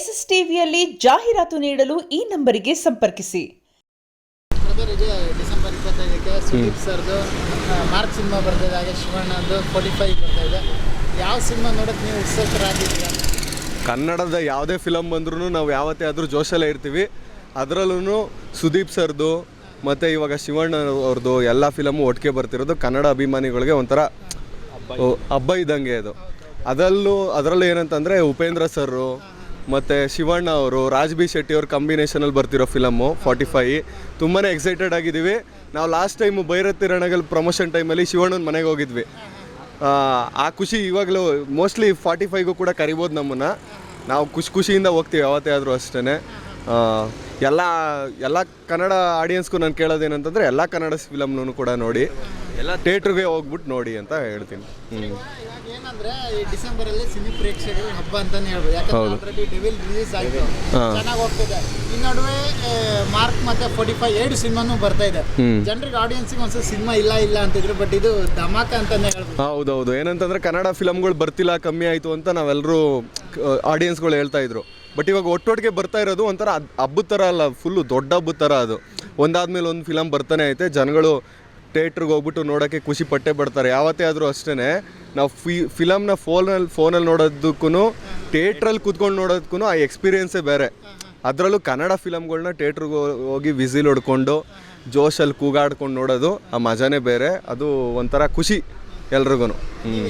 S S ಟಿವಿಯಲ್ಲಿ ಜಾಹೀರಾತು ನೀಡಲು ಈ ನಂಬರಿಗೆ ಸಂಪರ್ಕಿಸಿ. ಇದೆ ಡಿಸೆಂಬರ್ ಇಪ್ಪತ್ತೈದಕ್ಕೆ ಸುದೀಪ್ ಸರ್ದು ಮಾರ್ಕ್ ಸಿನಿಮಾ ಬರ್ತಾ ಹಾಗೆ ಶಿವಣ್ಣದು ಫೋರ್ಟಿ ಫೈವ್ ಬರ್ತಾ ಇದೆ ಯಾವ ಸಿನಿಮಾ ನೋಡೋಕೆ ನೀವು ಉತ್ಸುಕರಾಗಿದ್ದೀರಾ? ಕನ್ನಡದ ಯಾವುದೇ ಫಿಲಮ್ ಬಂದ್ರೂ ನಾವು ಯಾವತ್ತೇ ಆದರೂ ಜೋಶಲ್ಲೇ ಇರ್ತೀವಿ. ಅದರಲ್ಲೂ ಸುದೀಪ್ ಸರ್ದು ಮತ್ತು ಇವಾಗ ಶಿವಣ್ಣ ಅವ್ರದ್ದು ಎಲ್ಲ ಫಿಲಮು ಒಟ್ಟಿಗೆ ಬರ್ತಿರೋದು ಕನ್ನಡ ಅಭಿಮಾನಿಗಳಿಗೆ ಒಂಥರ ಓ, ಹಬ್ಬ ಇದ್ದಂಗೆ ಅದು. ಅದರಲ್ಲೂ ಅದರಲ್ಲೂ ಏನಂತಂದರೆ ಉಪೇಂದ್ರ ಸರ್ರು ಮತ್ತು ಶಿವಣ್ಣ ಅವರು ರಾಜ್ ಬಿ ಶೆಟ್ಟಿ ಅವ್ರ ಕಾಂಬಿನೇಷನಲ್ಲಿ ಬರ್ತಿರೋ ಫಿಲಮ್ಮು ಫಾರ್ಟಿ ಫೈ ತುಂಬಾ ಎಕ್ಸೈಟೆಡ್ ಆಗಿದ್ದೀವಿ. ನಾವು last time Bhairathi Ranagal promotion ಟೈಮಲ್ಲಿ ಶಿವಣ್ಣನ ಮನೆಗೆ ಹೋಗಿದ್ವಿ. ಆ, ಖುಷಿ ಇವಾಗಲೂ ಮೋಸ್ಟ್ಲಿ ಫಾರ್ಟಿ ಫೈಗೂ ಕೂಡ ಕರಿಬೋದು ನಮ್ಮನ್ನು. ನಾವು ಖುಷಿ ಖುಷಿಯಿಂದ ಹೋಗ್ತೀವಿ ಯಾವತ್ತೇ ಆದರೂ ಅಷ್ಟೇ ಎಲ್ಲ ಎಲ್ಲ ಕನ್ನಡ ಆಡಿಯನ್ಸ್ಗೂ ನಾನು ಕೇಳೋದೇನಂತಂದರೆ ಎಲ್ಲ ಕನ್ನಡ ಫಿಲಮ್ನೂ ಕೂಡ ನೋಡಿ ಎಲ್ಲ ಥಿಯೇಟ್ರಿಗೆ ಹೋಗ್ಬಿಟ್ಟು ನೋಡಿ ಅಂತ ಹೇಳ್ತೀನಿ. ಹ್ಞೂ ಏನಂದ್ರೆ ಈ ಡಿಸೆಂಬರಲ್ಲಿ ಸಿನಿ ಪ್ರೇಕ್ಷಕರ ಹಬ್ಬ ಅಂತಾನೆ ಹೇಳ್ಬೋದು. ಯಾಕಂದ್ರೆ ಆಲ್ರೆಡಿ ಡೆವಿಲ್ ರಿಲೀಸ್ ಆಯಿತು. ಚೆನ್ನಾಗಿ ಹೋಗ್ತಿದೆ. ಈ ನಡುವೆ ಮಾರ್ಕ್ ಮತ್ತೆ ಫೋರ್ಟಿ ಫೈವ್ ಎರಡು ಸಿನಿಮಾನು ಬರ್ತಾ ಇದೆ. ಜನರಿಗೆ ಆಡಿಯನ್ಸಿಗೆ ಒಂದ್ಸಲ ಸಿನಿಮಾ ಇಲ್ಲ ಇಲ್ಲ ಅಂತಿದ್ರು ಬಟ್ ಇದು ಧಮಾಕ ಅಂತಾನೆ ಹೇಳ್ಬೋದು. ಹೌದೌದು. ಏನಂತಂದ್ರೆ ಕನ್ನಡ ಫಿಲಮ್ಗಳು ಬರ್ತಿಲ್ಲ ಕಮ್ಮಿ ಆಯಿತು ಅಂತ ನಾವೆಲ್ಲರೂ ಆಡಿಯನ್ಸ್ಗಳು ಹೇಳ್ತಾ ಇದ್ರು. ಬಟ್ ಇವಾಗ ಒಟ್ಟೊಟ್ಟಿಗೆ ಬರ್ತಾ ಇರೋದು ಒಂಥರ ಹಬ್ಬದ ಥರ ಅಲ್ಲ ಫುಲ್ಲು ದೊಡ್ಡ ಹಬ್ಬದ ಥರ ಅದು. ಒಂದಾದ್ಮೇಲೆ ಒಂದು ಫಿಲಮ್ ಬರ್ತಾನೆ ಐತೆ, ಜನಗಳು ಥಿಯೇಟ್ರಿಗೆ ಹೋಗ್ಬಿಟ್ಟು ನೋಡೋಕ್ಕೆ ಖುಷಿ ಪಟ್ಟೆ ಪಡ್ತಾರೆ ಯಾವತ್ತೇ ಆದರೂ ಅಷ್ಟೇ ನಾವು ಫಿ ಫಿಲಮ್ನ ಫೋನಲ್ಲಿ ಫೋನಲ್ಲಿ ನೋಡೋದಕ್ಕೂ ಥಿಯೇಟ್ರಲ್ಲಿ ಕೂತ್ಕೊಂಡು ನೋಡೋದಕ್ಕೂ ಆ ಎಕ್ಸ್ಪೀರಿಯೆನ್ಸೇ ಬೇರೆ. ಅದರಲ್ಲೂ ಕನ್ನಡ ಫಿಲಮ್ಗಳನ್ನ ಥಿಯೇಟ್ರಿಗೆ ಹೋಗಿ ವಿಸಿಲ್ ಹೊಡ್ಕೊಂಡು, ಜೋಶಲ್ಲಿ ಕೂಗಾಡ್ಕೊಂಡು ನೋಡೋದು ಆ ಮಜಾನೇ ಬೇರೆ. ಅದು ಒಂಥರ ಖುಷಿ ಎಲ್ರಿಗೂ ಹ್ಞೂ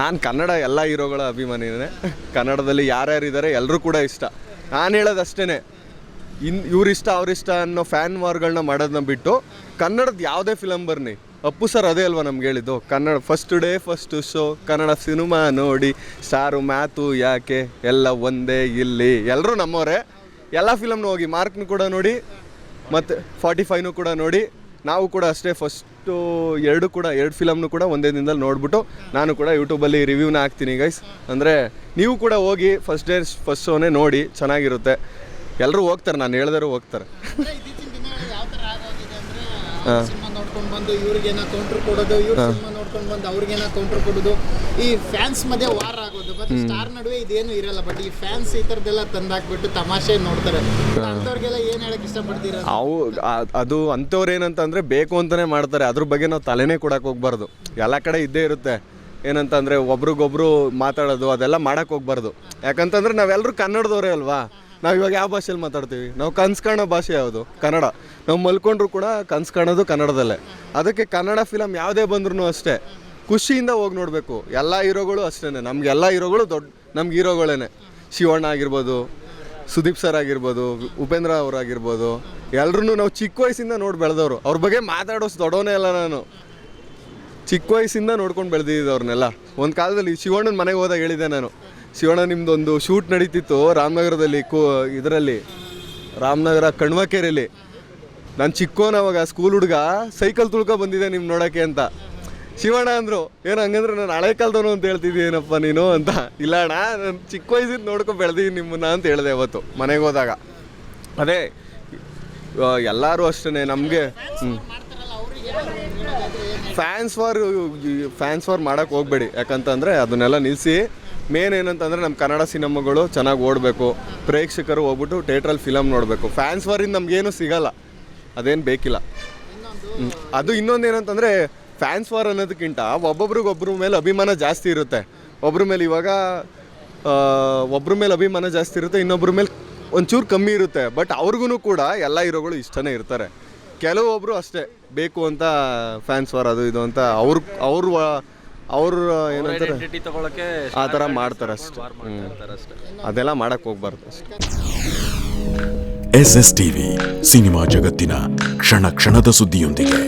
ನಾನು ಕನ್ನಡ ಎಲ್ಲ ಹೀರೋಗಳ ಅಭಿಮಾನಿನೇ. ಕನ್ನಡದಲ್ಲಿ ಯಾರ್ಯಾರು ಇದ್ದಾರೆ ಎಲ್ಲರೂ ಕೂಡ ಇಷ್ಟ. ನಾನು ಹೇಳೋದು ಅಷ್ಟೇ ಇನ್ ಇವ್ರಿಷ್ಟ ಅವ್ರಿಷ್ಟ ಅನ್ನೋ ಫ್ಯಾನ್ ವಾರ್ಗಳನ್ನ ಮಾಡೋದನ್ನ ಬಿಟ್ಟು, ಕನ್ನಡದ ಯಾವುದೇ ಫಿಲಮ್ ಬರ್ನಿ ಅಪ್ಪು ಸರ್ ಅದೇ ಅಲ್ವಾ ನಮ್ಗೆ ಹೇಳಿದ್ದು, Kannada first day first show Kannada cinema ನೋಡಿ, ಸಾರು ಮ್ಯಾತು ಯಾಕೆ, ಎಲ್ಲ ಒಂದೇ ಇಲ್ಲಿ. ಎಲ್ಲರೂ ನಮ್ಮವರೇ. ಎಲ್ಲ ಫಿಲಮ್ನು ಹೋಗಿ, ಮಾರ್ಕ್ನು ಕೂಡ ನೋಡಿ, ಮತ್ತು ಫಾರ್ಟಿ ಫೈವ್ನು ಕೂಡ ನೋಡಿ, ನಾವು ಕೂಡ ಅಷ್ಟೇ ಫಸ್ಟು ಎರಡು ಕೂಡ ಎರಡು ಫಿಲಮ್ನು ಕೂಡ ಒಂದೇ ದಿನದಲ್ಲಿ ನೋಡ್ಬಿಟ್ಟು ನಾನು ಕೂಡ ಯೂಟ್ಯೂಬಲ್ಲಿ ರಿವ್ಯೂನ ಹಾಕ್ತೀನಿ ಗೈಸ್ ಅಂದರೆ ನೀವು ಕೂಡ ಹೋಗಿ ಫಸ್ಟ್ ಡೇ ಫಸ್ಟ್ ಶೋನೇ ನೋಡಿ ಚೆನ್ನಾಗಿರುತ್ತೆ. ಎಲ್ಲರೂ ಹೋಗ್ತಾರೆ ನಾನು ಹೇಳಿದ್ರು ಹೋಗ್ತಾರೆ. ಅಂದ್ರೆ ನೋಡ್ಕೊಂಡು ಬಂದು ಇವ್ರಿಗೇನ ಕೌಂಟರ್ ಕೊಡೋದು ಇವ್ರ ಸಿನಿಮಾ ನೋಡ್ಕೊಂಡು ಬಂದು ಅವ್ರಿಗೇನ ಕೌಂಟರ್ ಕೊಡೋದು. ಈ ಫ್ಯಾನ್ಸ್ ಮಧ್ಯೆ ವಾರ ಆಗೋದು. ಬಟ್ ಸ್ಟಾರ್ ನಡುವೆ ಇದೇನು ಇರಲ್ಲ. ಬಟ್ ಈ ಫ್ಯಾನ್ಸ್ ಈ ಥರದ್ದೆಲ್ಲ ತಂದಾಕ್ಬಿಟ್ಟು ತಮಾಷೆ ನೋಡ್ತಾರೆ. ಅಂಥವ್ರಿಗೆಲ್ಲ ಏನು ಹೇಳಕ್ ಇಷ್ಟಪಡ್ತೀರಾ? ಅವು ಅದು ಅಂಥವ್ರು ಏನಂತಂದರೆ ಬೇಕು ಅಂತಾನೆ ಮಾಡ್ತಾರೆ. ಅದ್ರ ಬಗ್ಗೆ ನಾವು ತಲೆನೇ ಕೊಡಕ್ಕೆ ಹೋಗ್ಬಾರ್ದು. ಎಲ್ಲ ಕಡೆ ಇದ್ದೇ ಇರುತ್ತೆ. ಏನಂತಂದರೆ ಒಬ್ರಿಗೊಬ್ರು ಮಾತಾಡೋದು ಅದೆಲ್ಲ ಮಾಡಕ್ಕೆ ಹೋಗ್ಬಾರ್ದು. ಯಾಕಂತಂದ್ರೆ ನಾವೆಲ್ಲರೂ ಕನ್ನಡದವರೇ ಅಲ್ವಾ? ನಾವು ಇವಾಗ ಯಾವ ಭಾಷೆಯಲ್ಲಿ ಮಾತಾಡ್ತೀವಿ? ನಾವು ಕನ್ಸ್ ಕಾಣೋ ಭಾಷೆ ಯಾವುದು? ಕನ್ನಡ. ನಾವು ಮಲ್ಕೊಂಡ್ರು ಕೂಡ ಕನ್ಸ್ ಕಾಣೋದು ಕನ್ನಡದಲ್ಲೇ. ಅದಕ್ಕೆ ಕನ್ನಡ ಫಿಲಮ್ ಯಾವುದೇ ಬಂದ್ರೂ ಅಷ್ಟೇ. ಖುಷಿಯಿಂದ ಹೋಗಿ ನೋಡಬೇಕು. ಎಲ್ಲ ಹೀರೋಗಳು ಅಷ್ಟೇ ನಮ್ಗೆ ಎಲ್ಲ ಹೀರೋಗಳು ದೊಡ್ಡ ನಮ್ಗೆ ಹೀರೋಗಳೇನೆ. ಶಿವಣ್ಣ ಆಗಿರ್ಬೋದು, ಸುದೀಪ್ ಸರ್ ಆಗಿರ್ಬೋದು, ಉಪೇಂದ್ರ ಅವರಾಗಿರ್ಬೋದು. ಎಲ್ಲರೂ ನಾವು ಚಿಕ್ಕ ವಯಸ್ಸಿಂದ ನೋಡಿ ಬೆಳೆದವರು. ಅವ್ರ ಬಗ್ಗೆ ಮಾತಾಡೋಸ್ ದೊಡ್ಡವನೇ ಅಲ್ಲ ನಾನು. ಚಿಕ್ಕ ವಯಸ್ಸಿಂದ ನೋಡ್ಕೊಂಡು ಬೆಳೆದಿದ್ದು ಅವ್ರನ್ನೆಲ್ಲ ಒಂದು ಕಾಲದಲ್ಲಿ ಶಿವಣ್ಣನ ಮನೆಗೆ ಹೋದಾಗ ಹೇಳಿದ್ದೆ ನಾನು. ಶಿವಣ್ಣ, ನಿಮ್ದೊಂದು ಶೂಟ್ ನಡೀತಿತ್ತು ರಾಮನಗರದಲ್ಲಿ, ಕೋ, ಇದರಲ್ಲಿ, ರಾಮನಗರ ಕಣ್ವಕೆರೆಯಲ್ಲಿ ನಾನು ಚಿಕ್ಕೋನ ಅವಾಗ ಸ್ಕೂಲ್ ಹುಡುಗ ಸೈಕಲ್ ತುಳ್ಕೊ ಬಂದಿದ್ದೆ ನಿಮ್ಮ ನೋಡೋಕ್ಕೆ ಅಂತ. ಶಿವಣ್ಣ ಅಂದರು, ಏನು ಹಂಗಂದ್ರೆ ನಾನು ಹಳೆ ಕಾಲದವನು ಅಂತ ಹೇಳ್ತಿದ್ದೀನಪ್ಪ ನೀನು ಅಂತ. ಇಲ್ಲ ಅಣ್ಣ, ನಾನು ಚಿಕ್ಕ ವಯಸ್ಸಿದ್ದು ನೋಡ್ಕೊಂಡು ಬೆಳೆದಿದ್ದೀನಿ ನಿಮ್ಮನ್ನ ಅಂತ ಹೇಳಿದೆ ಅವತ್ತು, ಮನೆಗೆ ಹೋದಾಗ. ಅದೇ ಎಲ್ಲರೂ ಅಷ್ಟೇ ನಮಗೆ ಫ್ಯಾನ್ಸ್ ಫಾರ್ ಫ್ಯಾನ್ಸ್ ಫಾರ್ ಮಾಡೋಕ್ಕೆ ಹೋಗಬೇಡಿ. ಯಾಕಂತಂದರೆ, ಅದನ್ನೆಲ್ಲ ನಿಲ್ಲಿಸಿ ಮೇನ್ ಏನಂತಂದರೆ ನಮ್ಮ ಕನ್ನಡ ಸಿನಿಮಾಗಳು ಚೆನ್ನಾಗಿ ಓಡಬೇಕು. ಪ್ರೇಕ್ಷಕರು ಹೋಗ್ಬಿಟ್ಟು ಥಿಯೇಟ್ರಲ್ಲಿ ಫಿಲಮ್ ನೋಡಬೇಕು. ಫ್ಯಾನ್ಸ್ ವಾರಿಂದ ನಮಗೇನು ಸಿಗಲ್ಲ. ಅದೇನು ಬೇಕಿಲ್ಲ. ಅದು ಇನ್ನೊಂದು ಏನಂತಂದರೆ ಫ್ಯಾನ್ಸ್ ವಾರ್ ಅನ್ನೋದಕ್ಕಿಂತ ಒಬ್ಬೊಬ್ರಿಗೊಬ್ಬರ ಮೇಲೆ ಅಭಿಮಾನ ಜಾಸ್ತಿ ಇರುತ್ತೆ. ಒಬ್ಬರ ಮೇಲೆ ಇವಾಗ ಒಬ್ಬರ ಮೇಲೆ ಅಭಿಮಾನ ಜಾಸ್ತಿ ಇರುತ್ತೆ ಇನ್ನೊಬ್ಬರ ಮೇಲೆ ಒಂಚೂರು ಕಮ್ಮಿ ಇರುತ್ತೆ. ಬಟ್ ಅವ್ರಿಗೂ ಕೂಡ ಎಲ್ಲ ಹೀರೋಗಳು ಇಷ್ಟನೇ ಇರ್ತಾರೆ. ಕೆಲವೊಬ್ಬರು ಅಷ್ಟೇ, ಬೇಕು ಅಂತ ಫ್ಯಾನ್ಸ್ ವಾರ್ ಅದು ಇದು ಅಂತ ಅವ್ರ ಅವ್ರ ಅವ್ರ ಏನಂತಾರೆ? ಐಡೆಂಟಿಟಿ ತಗೊಳಕ್ಕೆ ಆ ಥರ ಮಾಡ್ತಾರೆ ಅಷ್ಟೇ. ಅದೆಲ್ಲ ಮಾಡಕ್ಕೆ ಹೋಗ್ಬಾರ್ದು ಅಷ್ಟೇ. ಎಸ್ ಎಸ್ ಟಿವಿ ಸಿನಿಮಾ ಜಗತ್ತಿನ ಕ್ಷಣ ಕ್ಷಣದ ಸುದ್ದಿಯೊಂದಿಗೆ.